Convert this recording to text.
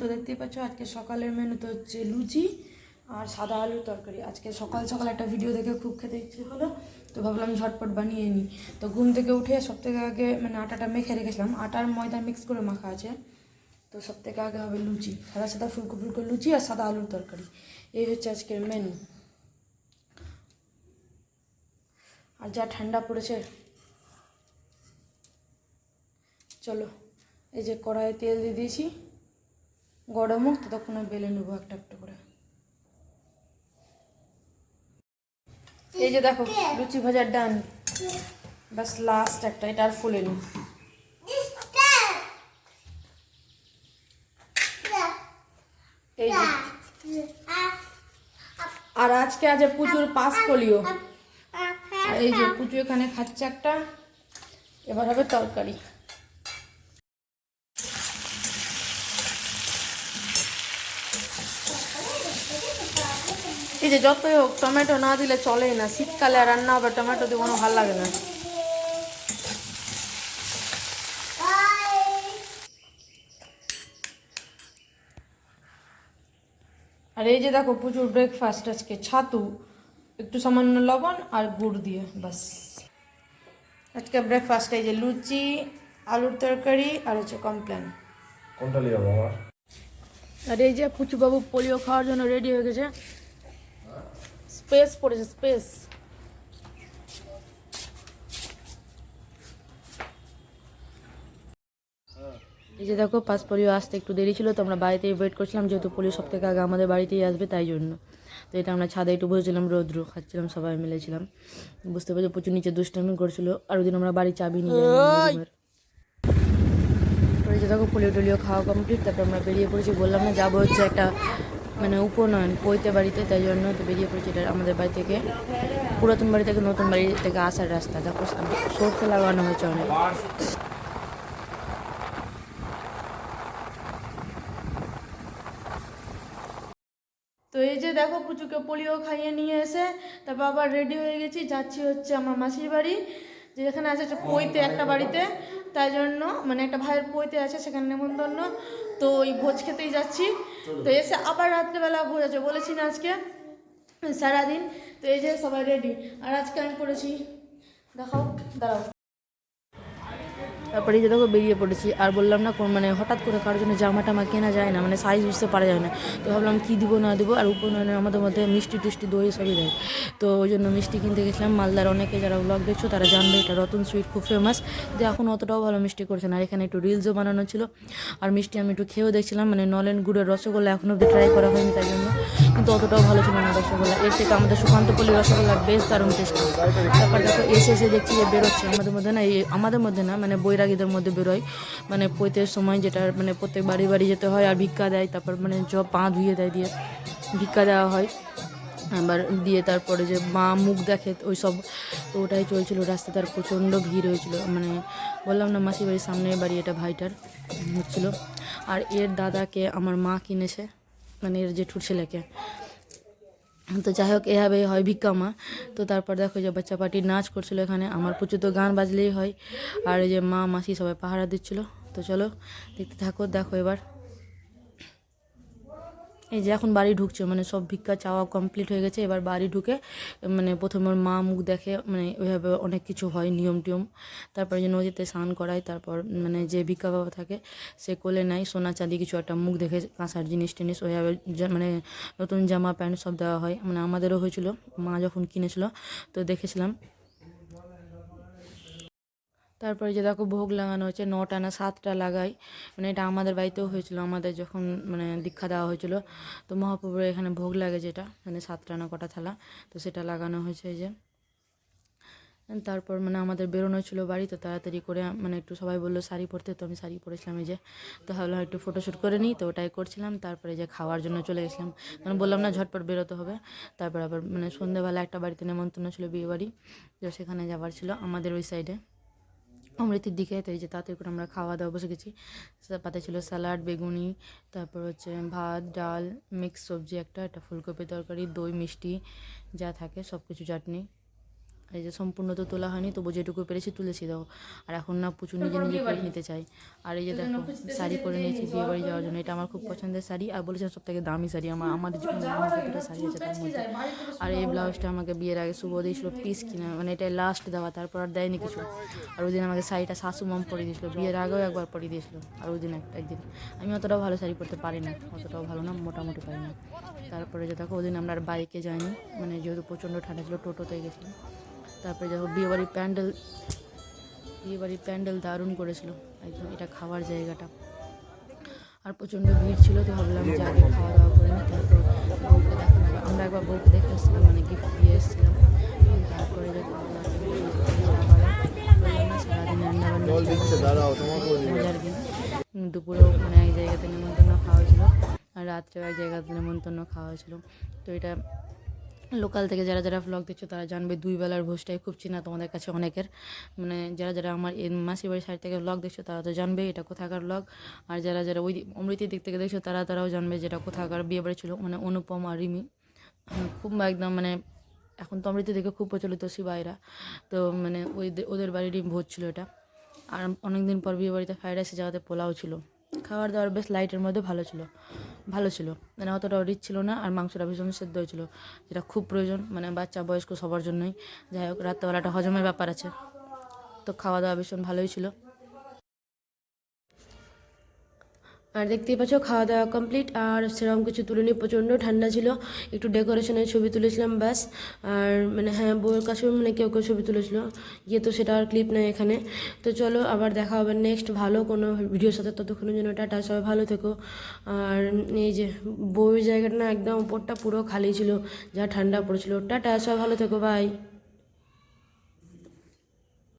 তো দেখতেই পাচ্ছ আজকে সকালের মেনুতে হচ্ছে লুচি আর সাদা আলুর তরকারি। আজকে সকাল সকাল একটা ভিডিও দেখে খুব খেতে ইচ্ছে হলো, তো ভাবলাম ঝটপট বানিয়ে নিই তো ঘুম থেকে উঠে সব থেকে আগে মানে আটাটা মেখে রেখেছিলাম। আটার ময়দা মিক্স করে মাখা আছে, তো সব থেকে আগে হবে লুচি। সাদা সাদা ফুলকো ফুলকো লুচি আর সাদা আলুর তরকারি। এই হচ্ছে আজকের মেনু আর যা ঠান্ডা পড়েছে, চলো। এই যে কড়াইয়ে তেল দিয়ে দিয়েছি। গরম হোক, ততক্ষণে বেলে নেব একটা একটা করে। এই যে দেখো, লুচি ভাজার ডান। বাস লাস্ট একটা, এটা আর ফুলে নি এই যে। আর আজকে আছে পুজোর পাস আর এই যে পুজো এখানে খাচ্ছে একটা, এবার হবে তরকারি। এই যে যতই হোক টমেটো না দিলে চলেই না। শীতকালে রান্না হবে টমেটো দিয়ে কোনো ভালো লাগে না। আর এই যে দেখো প্রচুর ব্রেকফাস্ট আজকে। ছাতু একটু সামান্য লবণ আর গুড় দিয়ে বাস আজকে ব্রেকফাস্ট এই যে লুচি আলুর তরকারি আর হচ্ছে কমপ্লেন কোনটা আমার? আর এই যে পুচুবাবু পোলিও খাওয়ার জন্য রেডি হয়ে গেছে। স্পেস পড়েছে স্পেস এই যে দেখো পাঁচ পোলিও আসতে একটু দেরি ছিল তো আমরা বাড়িতেই ওয়েট করছিলাম যেহেতু পোলিও সব থেকে আগে আমাদের বাড়িতেই আসবে তাই জন্য। তো এটা আমরা ছাদে একটু বসেছিলাম রৌদ্র খাচ্ছিলাম সবাই মিলেছিলাম বুঝতে পারছি প্রচুর নিচে দুষ্টামি করছিল আর ওই দিন আমরা বাড়ি চাবি নিয়ে যে দেখো পোলিও টোলিও খাওয়া কমপ্লিট তারপর আমরা বেরিয়ে পড়েছি বললাম না যাব হচ্ছে একটা মানে উপনয়ন পৈতে বাড়িতে, তাই জন্য তো বেরিয়ে পড়েছি। এটা আমাদের বাড়ি থেকে। পুরাতন বাড়ি থেকে নতুন বাড়ি থেকে আসার রাস্তা। দেখো সরষে লাগানো হয়েছে অনেক। তো এই যে দেখো পুচুকে পোলিও খাইয়ে নিয়ে এসে, তারপর আবার রেডি হয়ে গেছি। যাচ্ছি হচ্ছে আমার মাসির বাড়ি। যেখানে আছে হচ্ছে পৈতে একটা বাড়িতে, তাই জন্য মানে একটা ভাইয়ের পৈতে আছে, সেখানে নেমন্তন্ন। তো ওই ভোজ খেতেই যাচ্ছি। তো এসে আবার রাত্রেবেলা ভোজ আছে বলেছি না আজকে, সারাদিন। তো এই যে সবাই রেডি আর আজকে আমি করেছি, দেখাও, দাঁড়াও। তারপরে যে দেখো বেরিয়ে পড়েছি। আর বললাম না কোন মানে হঠাৎ করে কারোর জন্য জামা টামা কেনা যায় না মানে সাইজ বুঝতে পারা যায় না। তো ভাবলাম কী দিব না দেবো, আর উপনয়নে আমাদের মধ্যে মিষ্টি টুষ্টি দই সবই দেয়। তো ওই জন্য মিষ্টি কিনতে গেছিলাম। মালদার অনেকে যারা ব্লগ দেখছ, তারা জানবে এটা রতন সুইট খুব ফেমাস যে এখন অতটাও ভালো মিষ্টি করছে না। আর এখানে একটু রিলসও বানানো ছিল। আর মিষ্টি আমি একটু খেয়েও দেখছিলাম। মানে নলেন গুড়ের রসগোল্লা এখনও অব্দি ট্রাই করা হয়নি তাই জন্য। কিন্তু অতটাও ভালো ছিল না রসগোল্লা এর থেকে আমাদের সুকান্তপল্লী রসগোল্লা বেশ দারুণ টেস্টি। তারপর দেখো, এসে এসে দেখছি যে বেরোচ্ছে, আমাদের মধ্যে না এই আমাদের মধ্যে না মানে বৈরাগীদের মধ্যে বেরোয়। মানে পৈতের সময় যেটা মানে প্রত্যেক বাড়ি বাড়ি যেতে হয় আর ভিক্ষা দেয়, তারপর মানে জ পা ধুয়ে দেয় দিয়ে ভিক্ষা দেওয়া হয়। আবার দিয়ে তারপরে যে মা মুখ দেখে, ওই সব তো ওটাই চলছিল, রাস্তাতে আর প্রচণ্ড ভিড় হয়েছিল। মানে বললাম না মাসি বাড়ির সামনে বাড়ি, এটা ভাইটার, হচ্ছিল। আর এর দাদাকে আমার মা কিনেছে। মানে এর জেঠুর ছেলেকে। তো যাই হোক, এভাবে হয় ভিক্ষা মা। তো তারপর দেখো যে বাচ্চা পার্টি নাচ করছিল এখানে। আমার প্রচুর তো গান বাজলেই হয়। আর এই যে মা, মাসি সবাই পাহারা দিচ্ছিল। তো চলো, দেখতে থাকো, দেখো এবার। এই যে এখন বাড়ি ঢুকছে মানে সব ভিক্ষা চাওয়া কমপ্লিট হয়ে গেছে, এবার বাড়ি ঢুকে মানে প্রথমে ওর মা মুখ দেখে মানে ওইভাবে অনেক কিছু হয়, নিয়ম টিয়ম। তারপরে যে নদীতে স্নান করায়, তারপর মানে যে ভিক্ষা বাবা থাকে, সে কোলে নেয়, সোনা চাঁদি কিছু একটা মুখ দেখে কাঁসার জিনিস টিনিস, ওইভাবে মানে নতুন জামা প্যান্ট সব দেওয়া হয়। মানে আমাদেরও হয়েছিল, মা যখন কিনেছিল, তো দেখেছিলাম। তারপরে যে দেখো ভোগ লাগানো হচ্ছে, নটা না সাতটা লাগাই। মানে এটা আমাদের বাড়িতেও হয়েছিল, আমাদের যখন মানে দীক্ষা দেওয়া হয়েছিল, তো মহাপ্রভুর এখানে ভোগ লাগে যেটা মানে সাতটা না কটা থালা, তো সেটা লাগানো হয়েছে যে। তারপর মানে আমাদের বেরোনো ছিল বাড়ি, তো তাড়াতাড়ি করে মানে একটু সবাই বলল, শাড়ি পরতে তো আমি শাড়ি পরেছিলাম এই যে। তো ভাবলাম একটু ফটোশ্যুট করে নিই, তো ওটাই করছিলাম, তারপরে যে খাওয়ার জন্য চলে গেছিলাম। মানে বললাম না, ঝটপট বেরোতে হবে। তারপর আবার মানে সন্ধ্যেবেলা একটা বাড়িতে নেমন্তন্ন ছিল বিয়ে বাড়ি তো সেখানে যাওয়ার ছিল আমাদের ওই সাইডে অমৃতির দিকে, তো এই যে তাতে করে আমরা খাওয়া দাওয়া বসে গেছি। পাতে ছিল স্যালাড, বেগুনি, তারপর হচ্ছে ভাত, ডাল মিক্স সবজি একটা একটা ফুলকপি তরকারি, দই, মিষ্টি, যা থাকে সব কিছু চাটনি। এই যে সম্পূর্ণ তো তোলা হয়নি তবু যেটুকু পেরেছি তুলেছি দাও আর এখন না প্রচুর নিজে নিজে করে নিতে চাই আর এই যে দেখো শাড়ি পরে নিয়েছি বিয়ে বাড়ি যাওয়ার জন্য। এটা আমার খুব পছন্দের শাড়ি আর বলেছে সব থেকে দামি শাড়ি আমার আমার জন্য আমার শাড়ি আছে তার মধ্যে। আর এই ব্লাউজটা আমাকে বিয়ের আগে শুভ দিয়েছিল পিস কিনা মানে এটা লাস্ট দেওয়া তারপর আর দেয়নি কিছু। আর ওই দিন আমাকে শাড়িটা শাশু মাম পরিয়ে দিয়েছিল বিয়ের আগেও একবার পরিয়ে দিয়েছিল আর ওই দিন একটা একদিন। আমি অতটাও ভালো শাড়ি পরতে পারি না অতটাও ভালো না মোটামুটি পারি না তারপরে যে দেখো ওই দিন আমরা আর বাইকে যাইনি মানে যেহেতু প্রচণ্ড ঠান্ডা ছিল টোটোতে গেছিলাম। তারপরে দেখো বিয়েবাড়ির প্যান্ডেল বিয়েবাড়ির প্যান্ডেল দারুণ করেছিল। একদম এটা খাওয়ার জায়গাটা। আর প্রচণ্ড ভিড় ছিল তো ভাবলাম যে আগে খাওয়া দাওয়া করে নিই তারপর বউকে দেখানো হবে। আমরা একবার বউকে দেখে এসেছিলাম মানে গিফট দিয়ে এসেছিলাম। তারপরে দুপুরেও মানে এক জায়গাতে নেমন্তন্ন খাওয়া হয়েছিল আর রাত্রেও এক জায়গাতে নেমন্তন্ন খাওয়া হয়েছিল। তো এটা লোকাল থেকে যারা যারা ভ্লগ দেখছ, তারা জানবে দুই বেলার ভোজটাই খুব চেনা তোমাদের কাছে অনেকের। মানে যারা যারা আমার মাসির বাড়ির সাইড থেকে ভ্লগ দেখছ, তারা তো জানবে এটা কোথাকার ভ্লগ আর যারা যারা ওই অমৃতির দিক থেকে দেখছ, তারা তারাও জানবে যেটা কোথাকার বিয়ে বাড়ি ছিল মানে অনুপম আর রিমি। খুব একদম মানে এখন তো অমৃতি থেকে খুব প্রচলিত সিবাইরা তো মানে ওই ওদের বাড়িরই ভোজ ছিল এটা। আর অনেক দিন পর বিয়ে বাড়িতে ফ্রাইড রাইসের জায়গাতে পোলাও ছিল। খাবার দাবার বেশ লাইটের মধ্যে ভালো ছিল। ভালো ছিল। মানে অতটা রিচ ছিল না আর মাংসটা ভীষণ সেদ্ধ হয়েছিল, যেটা খুব প্রয়োজন মানে বাচ্চা বয়স্ক সবার জন্যই। যাই হোক, রাত্রেবেলাটা হজমের ব্যাপার আছে। তো খাওয়া দাওয়া ভীষণ ভালোই ছিল। আর দেখতেই পাচ্ছ খাওয়া দাওয়া কমপ্লিট আর সেরকম কিছু তুলিনি, প্রচণ্ড ঠান্ডা ছিল। একটু ডেকোরেশনের ছবি তুলেছিলাম, ব্যাস। আর মানে হ্যাঁ বউয়ের কাছেও মানে কেউ কেউ ছবি তুলেছিল। গিয়ে তো সেটা আর ক্লিপ নেই এখানে। তো চলো, আবার দেখা হবে নেক্সট ভালো কোনো ভিডিওর সাথে। ততক্ষণের জন্য টাটা, সবাই ভালো থেকো। আর এই যে বউয়ের জায়গাটা না, একদম উপরটা পুরো খালি ছিল। যা ঠান্ডা পড়েছিল। টাটা, সবাই ভালো থেকো বাই